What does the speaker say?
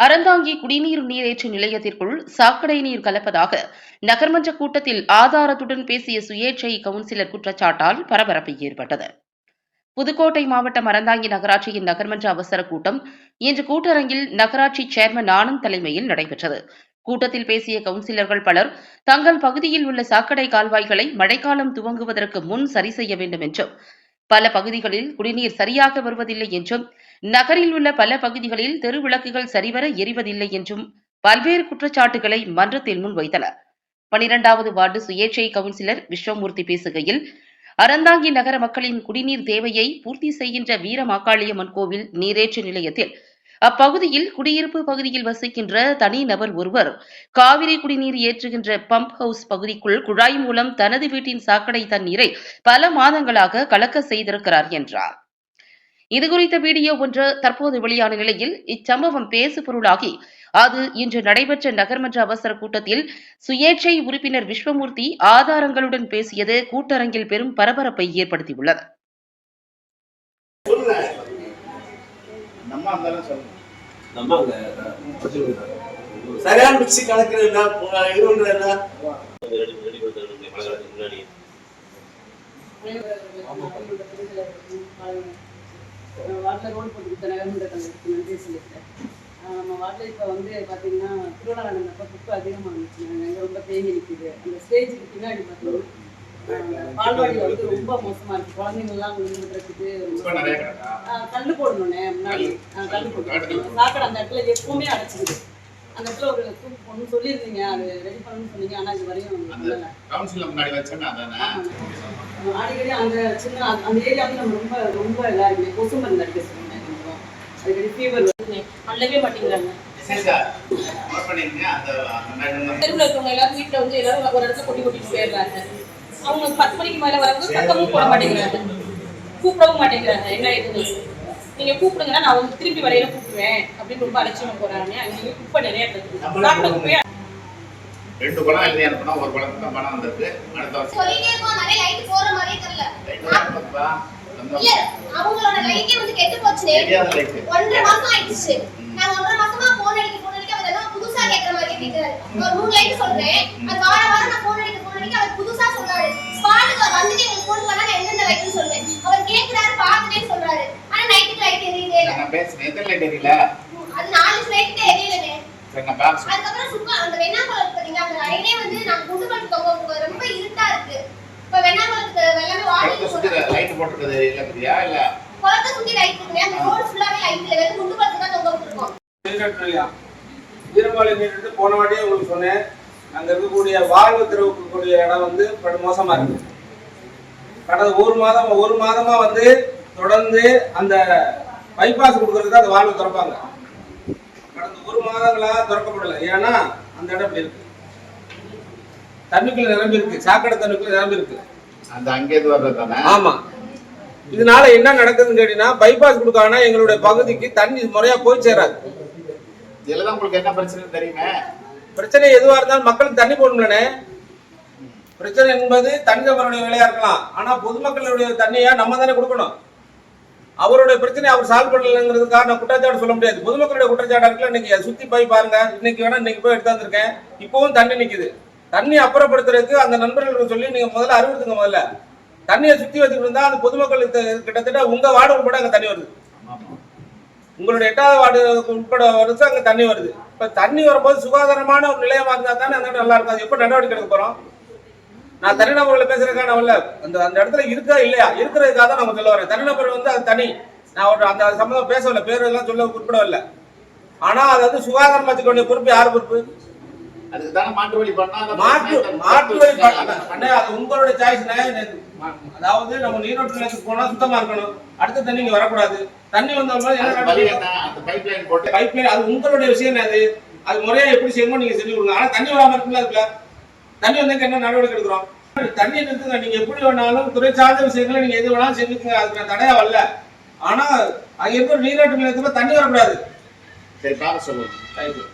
அறந்தாங்கி குடிநீர் நீரேற்று நிலையத்திற்குள் சாக்கடை நீர் கலப்பதாக நகர்மன்ற கூட்டத்தில் ஆதாரத்துடன் பேசிய சுயேட்சை கவுன்சிலர் குற்றச்சாட்டால் பரபரப்பு ஏற்பட்டது. புதுக்கோட்டை மாவட்டம் அறந்தாங்கி நகராட்சியின் நகர்மன்ற அவசர கூட்டம் இன்று கூட்டரங்கில் நகராட்சி சேர்மன் ஆனந்த் தலைமையில் நடைபெற்றது. கூட்டத்தில் பேசிய கவுன்சிலர்கள் பலர் தங்கள் பகுதியில் உள்ள சாக்கடை கால்வாய்களை மழைக்காலம் துவங்குவதற்கு முன் சரி செய்ய வேண்டும் என்றும் பல பகுதிகளில் குடிநீர் சரியாக வருவதில்லை என்றும் நகரில் உள்ள பல பகுதிகளில் தெருவிளக்குகள் சரிவர எரிவதில்லை என்றும் பல்வேறு குற்றச்சாட்டுகளை மன்றத்தில் முன்வைத்தனர் பனிரெண்டாவது வார்டு சுயேட்சை கவுன்சிலர் விஸ்வமூர்த்தி பேசுகையில் அறந்தாங்கி நகர மக்களின் குடிநீர் தேவையை பூர்த்தி செய்கின்ற வீரமாக்காளியம்மன் கோவில் நீரேற்று நிலையத்தில் அப்பகுதியில் குடியிருப்பு பகுதியில் வசிக்கின்ற தனி நபர் ஒருவர் காவிரி குடிநீர் ஏற்றுகின்ற பம்ப் ஹவுஸ் பகுதிக்குள் குழாய் மூலம் தனது வீட்டின் சாக்கடை தண்ணீரை பல மாதங்களாக கலக்க செய்திருக்கிறார் என்றார். இதுகுறித்த வீடியோ ஒன்று தற்போது வெளியான நிலையில் இச்சம்பவம் பேசு பொருளாகி அது இன்று நடைபெற்ற நகர்மன்ற அவசர கூட்டத்தில் சுயேட்சை உறுப்பினர் விஸ்வமூர்த்தி ஆதாரங்களுடன் பேசியது கூட்டரங்கில் பெரும் பரபரப்பை ஏற்படுத்தியுள்ளது. சரியான மிக்ஸி கலக்குறது என்ன இருபது என்ன ரெடி ரெடி கொடுத்துருக்கோம் மழை காலத்துக்கு முன்னாடி வாட்டில் ரோடு போட்டு கொடுத்த நகர்மன்ற கழகத்துக்கு நன்றி சொல்லியிருக்கேன் ஆஹ் நம்ம வாட்டில் இப்போ வந்து பார்த்தீங்கன்னா திருவிழா நடந்தப்போ குப்பை அதிகமாக இருந்துச்சு அங்கே ரொம்ப தேங்கி நிற்குது அந்த ஸ்டேஜுக்கு பின்னாடி பார்த்தீங்கன்னா பால்வாடி வந்து ரொம்ப மோசமாக இருக்குது குழந்தைங்கள்லாம் விழுந்துறதுக்கு இப்ப நிறைய கிடக்கா கல் போடணுண்ணே முன்னாடி. கல் போடணும் சாக்கடை அந்த இடத்துல எப்பவுமே அடைச்சிருக்கு அந்த இடத்துல ஒரு ஒன்று சொல்லியிருந்தீங்க. அது ரெடி பண்ணணும்னு சொன்னீங்க. ஆனால் இது வரையும். அடிக்கடி அந்த சின்ன அந்த- அந்த ஏரியா வந்து நம்ம ரொம்ப ரொம்ப எல்லாருமே கொசு மருந்து அடிக்க சொல்லுங்க அடிக்கடி ஃபீவர் அல்லவே மாட்டேங்கிறாங்க தெருவில் இருக்கவங்க எல்லாரும் வீட்டில் வந்து எல்லாரும் ஒரு இடத்துல கொட்டி கொட்டிட்டு போயிடுறாங்க. அவங்க பத்து மணிக்கு மேலே வரவங்க சத்தமும் போட மாட்டேங்கிறாங்க. கூப்பிடவும் மாட்டேங்கிறாங்க. என்ன ஏதுன்னு நீங்க கூப்பிடுங்கன்னா நான் வந்து திருப்பி வரையில கூப்பிடுவேன் அப்படின்னு ரொம்ப அலட்சியமா போறாங்க. அங்கே குப்பை நிறைய ரெண்டு படம் எழுதி அனுப்பினா ஒரு தான் பணம் வந்திருக்கு. அடுத்த வருஷம். சொல்லிட்டே இருக்கோம் நிறைய லைட் போற மாதிரியே தெரியல. லைட் வரப்பா இல்ல அவங்களோட லைட்டே வந்து கெட்டு போச்சுனே. தெரியாத லைட் ஒன்றரை மாசம் ஆயிடுச்சு நான் ஒன்றரை மாசமா போன் அடிக்க போன் அடிக்க அவர் எல்லாம் புதுசா கேட்கற மாதிரி கேட்கிறாரு ஒரு மூணு லைட் சொல்றேன். அது வார வாரம் நான் போன் அடிக்க போன் அடிக்க அவர் புதுசா சொல்றாரு ஸ்பாட்டுக்கு அவர் வந்துட்டு எங்களுக்கு போன் பண்ணா நான் எந்தெந்த லைட்னு சொல்றேன் அவர் கேட்கிறாரு பார்த்துட்டே சொல்றாரு. ஆனா நைட்டுக்கு லைட் எரியவே இல்ல. நான் பேசுறேன் எத்தனை லைட் எரியல. அது நாலு லைட் எரியலனே சரி நான் பேச அதுக்கப்புறம் சும்மா அந்த வெண்ணாக்குளம் பாத்தீங்க அந்த லைனே வந்து நான் குண்டு பட்டு தொங்க. ரொம்ப இருட்டா இருக்கு. இப்ப வெண்ணாக்குளத்துக்கு எல்லாமே சொல்றாங்க லைட் போட்டுருக்குது இல்லையா இல்ல? குளத்தை சுத்தி லைட் இருக்குங்க. அந்த ரோடு ஃபுல்லாவே லைட் இல்ல. வெறும் குண்டு பட்டு தான் தொங்க விட்டுருக்கோம். நீர்கட்டலையா வீரபாளைய நீர் போன வாட்டியே உங்களுக்கு சொன்னேன். அங்க இருக்கக்கூடிய வாழ்வு திறக்கக்கூடிய இடம் வந்து படு மோசமா இருக்கு. கடந்த ஒரு மாதம் ஒரு மாதமா வந்து தொடர்ந்து அந்த பைபாஸ் கொடுக்கறதுக்கு அந்த வாழ்வு திறப்பாங்க. கடந்த ஒரு மாதங்களா திறக்கப்படல. ஏன்னா அந்த இடம் இப்படி இருக்கு. தண்ணிக்குள்ள நிரம்பி இருக்கு. சாக்கடை தண்ணிக்குள்ள நிரம்பி இருக்கு. அந்த அங்கேருந்து வர்றது ஆமா. இதனால என்ன நடக்குதுன்னு கேட்டீங்கன்னா பைபாஸ் கொடுக்காங்கன்னா எங்களுடைய பகுதிக்கு தண்ணி முறையா போய் சேராது. இதெல்லாம் உங்களுக்கு என்ன பிரச்சனை தெரியுமே? பிரச்சனை எதுவா இருந்தாலும் மக்களுக்கு தண்ணி போடணும்லனே பிரச்சனை என்பது தனிநபருடைய வேலையா இருக்கலாம். ஆனா பொதுமக்களுடைய தண்ணியா நம்ம தானே கொடுக்கணும். அவருடைய பிரச்சனை அவர் சால்வ் பண்ணலங்கிறதுக்காக நான் குற்றச்சாட்டு சொல்ல முடியாது. பொதுமக்களுடைய குற்றச்சாட்டு இருக்குல்ல இன்னைக்கு அதை சுத்தி போய் பாருங்க. இன்னைக்கு வேணா இன்னைக்கு போய் எடுத்து வந்திருக்கேன். இப்பவும் தண்ணி நிக்குது. தண்ணி அப்புறப்படுத்துறதுக்கு அந்த நண்பர்களுக்கு சொல்லி நீங்க முதல்ல அறிவுறுத்துங்க முதல்ல. தண்ணியை சுத்தி வச்சுட்டு இருந்தா அந்த பொதுமக்கள் கிட்டத்தட்ட உங்க வார்டு உட்பட அங்க தண்ணி வருது. உங்களுடைய எட்டாவது வார்டு உட்பட வருது அங்க தண்ணி வருது. இப்ப தண்ணி வரும்போது சுகாதாரமான ஒரு நிலையமா இருந்தா தானே அந்த நல்லா இருக்கும். அது எப்ப நடவடிக்கை எடுக்க போறோம்? நான் தனிநபர்களை பேசுறதுக்கான வரல அந்த அந்த இடத்துல இருக்கா இல்லையா? இருக்கிறதுக்காக தான் நம்ம சொல்ல வரேன். தனிநபர் வந்து அது தனி. நான் ஒரு அந்த சம்மந்தம் பேசவில்லை. பேர் எல்லாம் சொல்ல குறிப்பிடவில்லை ஆனா அது வந்து சுகாதாரம் வச்சுக்க வேண்டிய பொறுப்பு யார் பொறுப்பு? அதுக்கு தானே மாற்று வழி பண்ணா மாற்று மாற்று வழி பண்ண- அது உங்களுடைய சாய்ஸ்ண்ணே அதாவது நம்ம நீரோட்ட நிலையத்துக்கு போனா சுத்தமா இருக்கணும். அடுத்த தண்ணி இங்க வரக்கூடாது. தண்ணி என்ன அந்த பைப் லைன் போட்டு. பைப் லைன் அது உங்களுடைய விஷயம் அது? அது முறையா எப்படி செய்யணுமோ நீங்க செஞ்சு கொடுங்க. ஆனா தண்ணி வராம இருக்குல்ல அதுல? தண்ணி வந்தாக்க என்ன நடவடிக்கை எடுக்கிறோம்? தண்ணி நிறுத்துங்க. நீங்க எப்படி வேணாலும் துறை சார்ந்த விஷயங்களை நீங்க எது வேணாலும் செஞ்சுக்கங்க. அதுக்கு நான் தடையா வரல. ஆனா அங்க இருக்கிற நீராட்டு நிலையத்துல தண்ணி வரக்கூடாது. சரி பார்க்க சொல்லுங்க. தேங்க்யூ